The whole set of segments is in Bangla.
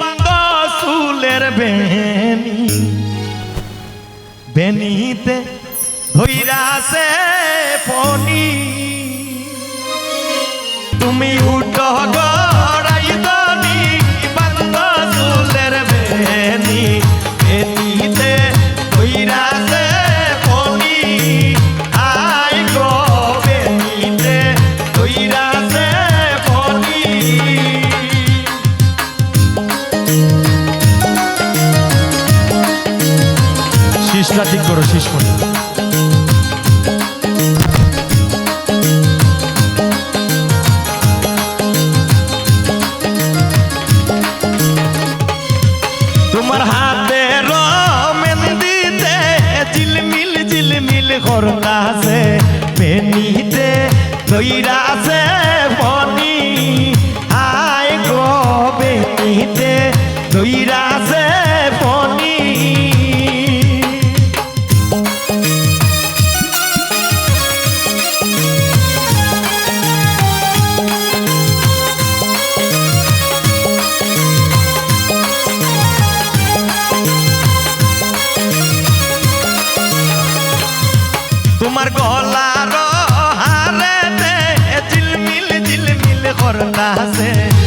বান্দ চুলের বেনি। বেনিতে ধৈরাছে শীষটা ঠিক করো শীষ করে তোমার হাতে মেহেন্দিতে ঝিলমিল ঝিলমিল করতাছে দইরাছে করতাছে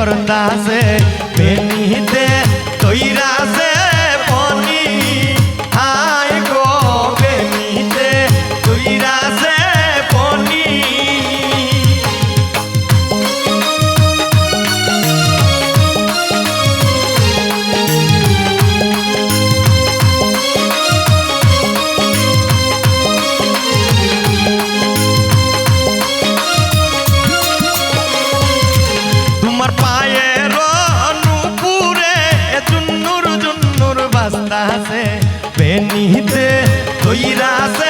ঝিলমিল করতাছে বেনিতে বাস্তাছে বেনিতে তৈরাছে বনি